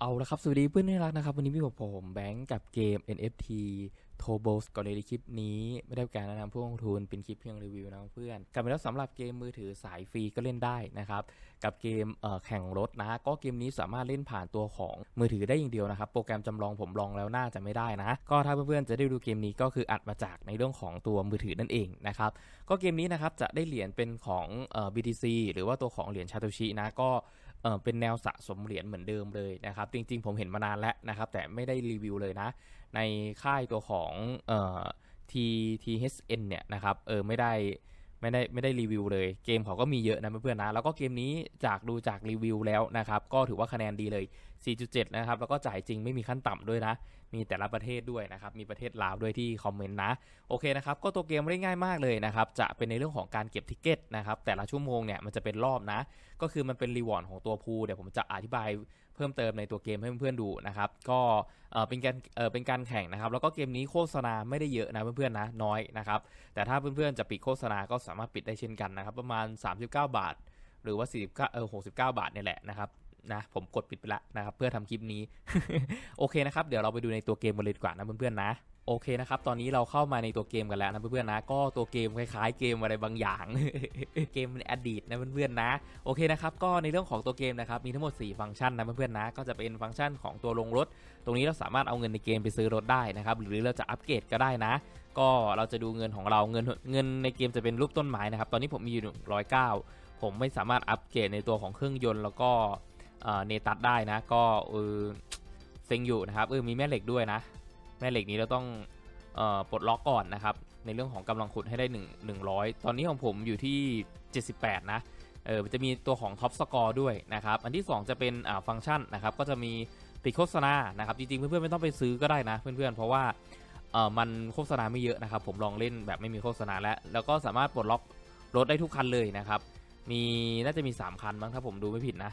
เอาละครับ สวัสดีเพื่อนที่รักนะครับ วันนี้พี่กับผมแบงค์กับเกม NFT t o b o s ก่อนเลยในคลิปนี้ไม่ได้เป็นการแนะนำผู้ลงทุนเป็นคลิปเพียงรีวิวนะเพื่อนกลับมาแล้วสำหรับเกมมือถือสายฟรีก็เล่นได้นะครับ กับเกมเแข่งรถนะ ก็เกมนี้สามารถเล่นผ่านตัวของมือถือได้อย่างเดียวนะครับ โปรแกรมจำลองผมลองแล้วน่าจะไม่ได้นะ ก็ถ้าเพื่อนๆจะได้ดูเกมนี้ก็คืออัดมาจากในเรื่องของตัวมือถือนั่นเองนะครับก็เกมนี้นะครับจะได้เหรียญเป็นของเอ่อ BTC หรือว่าตัวของเหรียญชาโตชินะก็ เออเป็นแนวสะสมเหรียญเหมือนเดิมเลยนะครับ จริง ๆ ผมเห็นมานานแล้วนะครับ แต่ไม่ได้รีวิวเลยนะ ในค่ายตัวของเอ่อ T THN เนี่ยนะครับเออไม่ได้ไม่ได้ไม่ได้รีวิวเลย เกมเขาก็มีเยอะนะเพื่อนๆนะ แล้วก็เกมนี้จากดูจากรีวิวแล้วนะครับ ก็ถือว่าคะแนนดีเลย 4.7 นะครับ แล้วก็จ่ายจริงไม่มีขั้นต่ำด้วยนะ มีแต่ละประเทศด้วยนะครับ มีประเทศลาวด้วยที่คอมเมนต์นะ โอเคนะครับ ก็ตัวเกมไม่ได้ง่ายมากเลยนะครับ จะเป็นในเรื่องของการเก็บทิกเก็ตนะครับ แต่ละชั่วโมงเนี่ยมันจะเป็นรอบนะ ก็คือมันเป็นรีวอร์ดของตัวพูเดี๋ยวผมจะอธิบายเพิ่มเติมในตัวเกมให้เพื่อนๆดูนะครับ ก็เป็นการเป็นการแข่งนะครับ แล้วก็เกมนี้โฆษณาไม่ได้เยอะนะเพื่อนๆนะน้อยนะครับ แต่ถ้าเพื่อนๆจะปิดโฆษณาก็สามารถปิดได้เช่นกันนะครับ ประมาณ 39 บาท หรือว่า49เออ69 บาทเนี่แหละนะครับ นะผมกดปิดไปแล้วนะครับเพื่อทำคลิปนี้ โอเคนะครับ เดี๋ยวเราไปดูในตัวเกมกันเลยดีกว่านะเพื่อนๆนะโอเคนะครับ ตอนนี้เราเข้ามาในตัวเกมกันแล้วนะเพื่อนๆนะ ก็ตัวเกมคล้ายๆ เกมอะไรบางอย่าง เกมในอดีตนะเพื่อนๆนะ โอเคนะครับ ก็ในเรื่องของตัวเกมนะครับ มีทั้งหมด 4 ฟังก์ชันนะเพื่อนๆนะ ก็จะเป็นฟังก์ชันของตัวลงรถ ตรงนี้เราสามารถเอาเงินในเกมไปซื้อรถได้นะครับ หรือเราจะอัปเกรดก็ได้นะ ก็เราจะดูเงินของเรา เงินเงินในเกมจะเป็นรูปต้นไม้นะครับ ตอนนี้ผมมีอยู่109 ผมไม่สามารถอัปเกรดในตัวของเครื่องยนต์แล้วก็ เนตัสได้นะ ก็เออเซ็งอยู่นะครับเออมีแม่เหล็กด้วยนะ แม่เหล็กนี้เราต้องออปลดล็อกก่อนนะครับ ในเรื่องของกำลังขุดให้ได้ 1 100 ตอนนี้ของผมอยู่ที่ 78 นะเออจะมีตัวของท็อปสกอร์ด้วยนะครับ อันที่ 2 จะเป็นฟังก์ชันนะครับ ก็จะมีปิดโฆษณานะครับ จริงๆ เพื่อนๆ ไม่ต้องไปซื้อก็ได้นะ เพื่อนๆ เพราะว่าเออมันโฆษณาไม่เยอะนะครับ ผมลองเล่นแบบไม่มีโฆษณาแล้ว แล้วก็สามารถปลดล็อกรถได้ทุกคันเลยนะครับ มีน่าจะมี 3 คันมั้งถ้าผมดูไม่ผิดนะ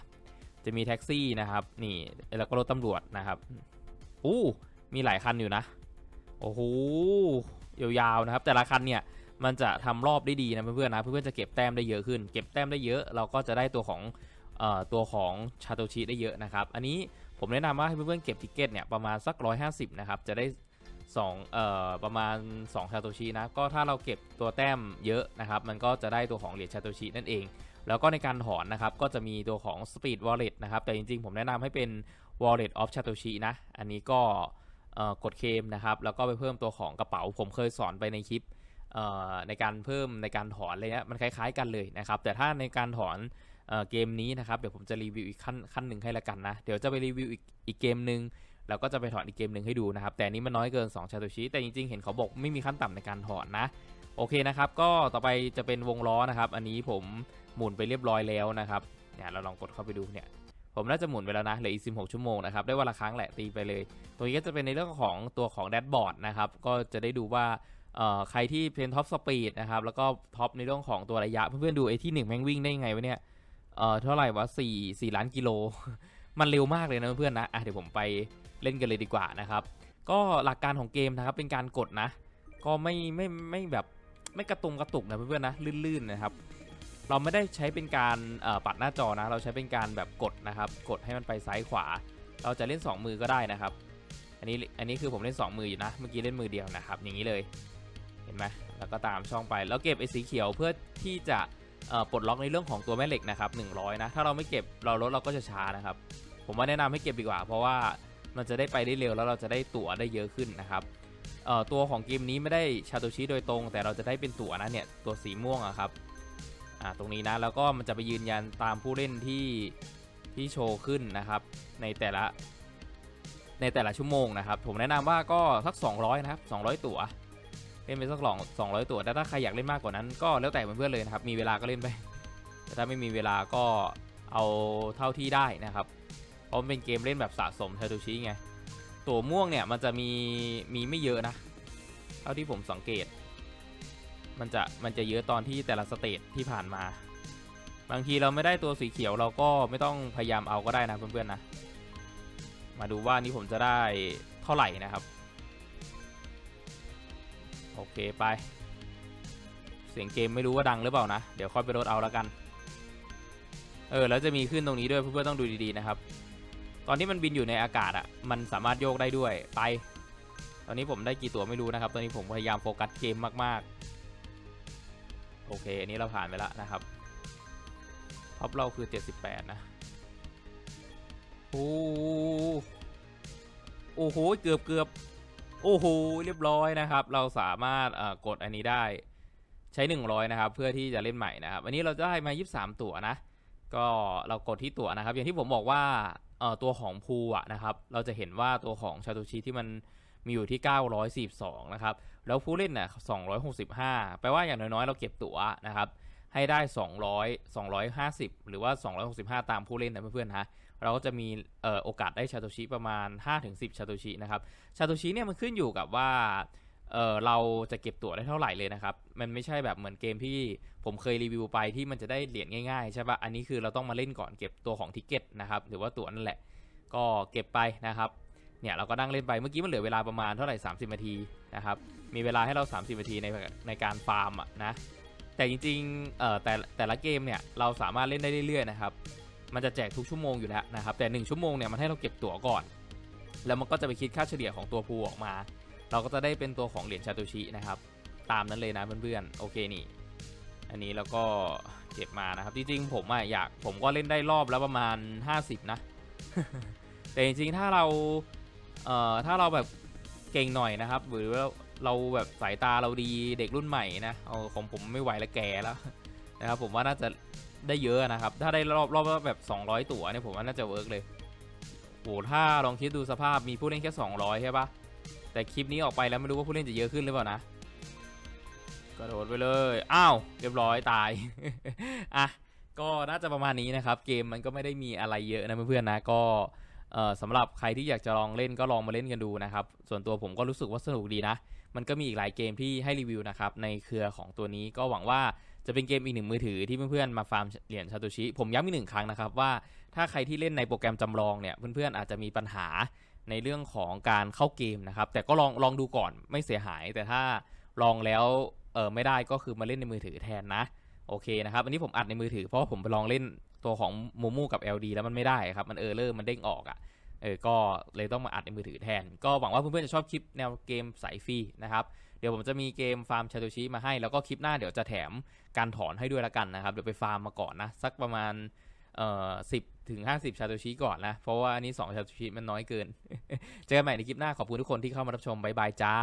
จะมีแท็กซี่นะครับ นี่แล้วก็รถตำรวจนะครับอู้มีหลายคันอยู่นะ โอ้โหยาวๆนะครับ แต่ละคันเนี่ยมันจะทำรอบได้ดีนะเพื่อนๆนะเพื่อนๆจะเก็บแต้มได้เยอะขึ้น เก็บแต้มได้เยอะ เราก็จะได้ตัวของออตัวของชาโตชิได้เยอะนะครับ อันนี้ผมแนะนำว่าให้เพื่อนๆเก็บติเกตเนี่ยประมาณสัก 150 นะครับ จะได้2เอ่อประมาณ 2 ชาโตชินะ ก็ถ้าเราเก็บตัวแต้มเยอะนะครับ มันก็จะได้ตัวของเหรียญชาโตชินั่นเอง แล้วก็ในการถอนนะครับก็จะมีตัวของ Speed Wallet นะครับ แต่จริงๆ ผมแนะนำให้เป็น Wallet of Satoshi นะ อันนี้ก็กดเคมนะครับ แล้วก็ไปเพิ่มตัวของกระเป๋า ผมเคยสอนไปในคลิปในการเพิ่มในการถอนอะไรเงี้ยมันคล้ายๆกันเลยนะครับ แต่ถ้าในการถอนเออเกมนี้นะครับ เดี๋ยวผมจะรีวิวอีกขั้นขั้นหนึ่งให้ละกันนะ เดี๋ยวจะไปรีวิวอีกอีกเกมหนึ่งแล้วก็จะไปถอนอีกเกมหนึ่งให้ดูนะครับ แต่อันนี้มันน้อยเกิน2ชาโตชิแต่จริงๆ เห็นเขาบอกไม่มีขั้นต่ำในการถอนนะ โอเคนะครับ ก็ต่อไปจะเป็นวงล้อนะครับ อันนี้ผม หมุนไปเรียบร้อยแล้วนะครับเนี่ยเราลองกดเข้าไปดูเนี่ยผมน่าจะหมุนไปแล้วนะเหลืออีก 16 ชั่วโมงนะครับได้วันละครั้งแหละตีไปเลย ตรงนี้ก็จะเป็นในเรื่องของตัวของแดชบอร์ดนะครับก็จะได้ดูว่าเอ่อใครที่เป็นท็อปสปีดนะครับแล้วก็ท็อปในเรื่องของตัวระยะ เพื่อนๆดูไอ้ที่หนึ่งแม่งวิ่งได้ยังไงวะเนี่ยเอ่อเท่าไหร่วะ4 4ล้านกิโล มันเร็วมากเลยนะเพื่อนๆนะอะเดี๋ยวผมไปเล่นกันเลยดีกว่านะครับ ก็หลักการของเกมนะครับเป็นการกดนะ ก็ไม่ไม่ไม่แบบไม่กระตุงกระตุกนะเพื่อนๆนะลื่นๆนะครับ เราไม่ได้ใช้เป็นการปัดหน้าจอนะ เราใช้เป็นการแบบกดนะครับ กดให้มันไปซ้ายขวา เราจะเล่น 2 มือก็ได้นะครับ อันนี้อันนี้คือผมเล่น 2 มืออยู่นะ เมื่อกี้เล่นมือเดียวนะครับ อย่างนี้เลย เห็นไหมแล้วก็ตามช่องไป แล้วเก็บไอ้สีเขียวเพื่อที่จะปลดล็อกในเรื่องของตัวแม่เหล็กนะครับ100 นะ ถ้าเราไม่เก็บเราลดเราก็จะช้านะครับ ผมว่าแนะนำให้เก็บดีกว่า เพราะว่ามันจะได้ไปได้เร็วแล้วเราจะได้ตั๋วได้เยอะขึ้นนะครับตัวของเกมนี้ไม่ได้ชาโตชิโดยตรง แต่เราจะได้เป็นตั๋วนะเนี่ยตัวสีม่วงอะครับ อ่าตรงนี้นะแล้วก็มันจะไปยืนยันตามผู้เล่นที่ที่โชว์ขึ้นนะครับ ในแต่ละในแต่ละชั่วโมงนะครับ ผมแนะนำว่าก็สัก 200 นะครับ 200 ตั๋วเล่นไปสักหลอง200 ตั๋วแต่ถ้าใครอยากเล่นมากกว่านั้น ก็แล้วแต่เพื่อนๆเลยนะครับ มีเวลาก็เล่นไป แต่ถ้าไม่มีเวลาก็เอาเท่าที่ได้นะครับ เพราะมันเป็นเกมเล่นแบบสะสมเทอร์ตูชิไง ตั๋วม่วงเนี่ยมันจะมีมีไม่เยอะนะ เท่าที่ผมสังเกต มันจะมันจะเยอะตอนที่แต่ละสเตจที่ผ่านมา บางทีเราไม่ได้ตัวสีเขียวเราก็ไม่ต้องพยายามเอาก็ได้นะเพื่อนๆนะ มาดูว่านี่ผมจะได้เท่าไหร่นะครับ โอเคไป เสียงเกมไม่รู้ว่าดังหรือเปล่านะ เดี๋ยวค่อยไปลดเอาแล้วกัน เออแล้วจะมีขึ้นตรงนี้ด้วยเพื่อนๆต้องดูดีๆนะครับ ตอนที่มันบินอยู่ในอากาศอะมันสามารถโยกได้ด้วยไป ตอนนี้ผมได้กี่ตัวไม่รู้นะครับ ตอนนี้ผมพยายามโฟกัสเกมมากๆ โอเค อันนี้เราผ่านไปแล้วนะครับท็อปเราคือ 78 นะ โอ้โหโอ้โห เกือบเกือบโอ้โห เรียบร้อยนะครับ เราสามารถกดอันนี้ได้ใช้ 100 นะครับ เพื่อที่จะเล่นใหม่นะครับ อันนี้เราได้มา 23 ตั๋วนะ ก็เรากดที่ตั๋วนะครับ อย่างที่ผมบอกว่าตัวของภูอะนะครับ เราจะเห็นว่าตัวของชาตูชิที่มัน มีอยู่ที่ 942 นะครับ แล้วผู้เล่นน่ะ265 แปลว่าอย่างน้อยๆ เราเก็บตั๋วนะครับ ให้ได้ 200 250 หรือว่า 265 ตามผู้เล่นนะเพื่อนๆฮะเราก็จะมีเอ่อโอกาสได้ชาโตชิประมาณ 5-10 ชาโตชินะครับ ชาโตชิเนี่ยมันขึ้นอยู่กับว่าเออเราจะเก็บตั๋วได้เท่าไหร่เลยนะครับ มันไม่ใช่แบบเหมือนเกมที่ผมเคยรีวิวไปที่มันจะได้เหรียญง่ายๆใช่ปะอันนี้คือเราต้องมาเล่นก่อนเก็บตัวของทิกเก็ตนะครับ หรือว่าตั๋วนั่นแหละ ก็เก็บไปนะครับ เนี่ยเราก็นั่งเล่นไปเมื่อกี้มันเหลือเวลาประมาณเท่าไหร่ 30 นาทีนะครับมีเวลาให้เรา 30 นาทีในในการฟาร์มอะนะแต่จริงๆเอ่อแต่แต่ละเกมเนี่ยเราสามารถเล่นได้เรื่อยๆนะครับมันจะแจกทุกชั่วโมงอยู่แล้วนะครับแต่ 1 ชั่วโมงเนี่ยมันให้เราเก็บตั๋วก่อน แล้วมันก็จะไปคิดค่าเฉลี่ยของตัวภูออกมา เราก็จะได้เป็นตัวของเหรียญชาตูชินะครับตามนั้นเลยนะเพื่อนๆโอเคนี่อันนี้แล้วก็เก็บมานะครับจริงๆผมอะอยากผมก็เล่นได้รอบแล้วประมาณ 50 นะ แต่จริงๆถ้าเรา เอ่อถ้าเราแบบเก่งหน่อยนะครับ หรือว่าเราแบบสายตาเราดีเด็กรุ่นใหม่นะเอาของผมไม่ไหวแล้วแก่แล้วนะครับผมว่าน่าจะได้เยอะนะครับ ถ้าได้รอบรอบแบบ 200 ตั๋วเนี่ยผมว่าน่าจะเวิร์กเลยโหถ้าลองคิดดูสภาพมีผู้เล่นแค่ 200 ใช่ปะแต่คลิปนี้ออกไปแล้วไม่รู้ว่าผู้เล่นจะเยอะขึ้นหรือเปล่านะกระโดดไปเลย อ้าว เรียบร้อยตาย อะ ก็น่าจะประมาณนี้นะครับ เกมมันก็ไม่ได้มีอะไรเยอะนะเพื่อนๆนะ ก็ สำหรับใครที่อยากจะลองเล่นก็ลองมาเล่นกันดูนะครับ ส่วนตัวผมก็รู้สึกว่าสนุกดีนะ มันก็มีอีกหลายเกมที่ให้รีวิวนะครับ ในเครือของตัวนี้ก็หวังว่าจะเป็นเกมอีกหนึ่งมือถือที่เพื่อนๆมาฟาร์มเหรียญชาโตชิ ผมย้ำอีกหนึ่งครั้งนะครับว่าถ้าใครที่เล่นในโปรแกรมจำลองเนี่ยเพื่อนๆอาจจะมีปัญหาในเรื่องของการเข้าเกมนะครับ แต่ก็ลองลองดูก่อนไม่เสียหาย แต่ถ้าลองแล้วเออไม่ได้ก็คือมาเล่นในมือถือแทนนะโอเคนะครับ อันนี้ผมอัดในมือถือเพราะผมไปลองเล่น ตัวของมูมูกับ LD แล้วมันไม่ได้ครับ มันเออเลอร์มันเด้งออกอะ่ะเออก็เลยต้องมาอัดในมือถือแทน ก็หวังว่าเพื่อนๆจะชอบคลิปแนวเกมสายฟรีนะครับเดี๋ยวผมจะมีเกมฟาร์มชาโตชิมาให้ แล้วก็คลิปหน้าเดี๋ยวจะแถมการถอนให้ด้วยละกันนะครับ เดี๋ยวไปฟาร์มมาก่อนนะ สักประมาณเอ่อสิบถึงห้าสิบชาโตชิก่อนนะ เพราะว่าอันนี้สองชาโตชิมันน้อยเกิน เจอกันใหม่ในคลิปหน้าขอบคุณทุกคนที่เข้ามารับชมบายบายจ้า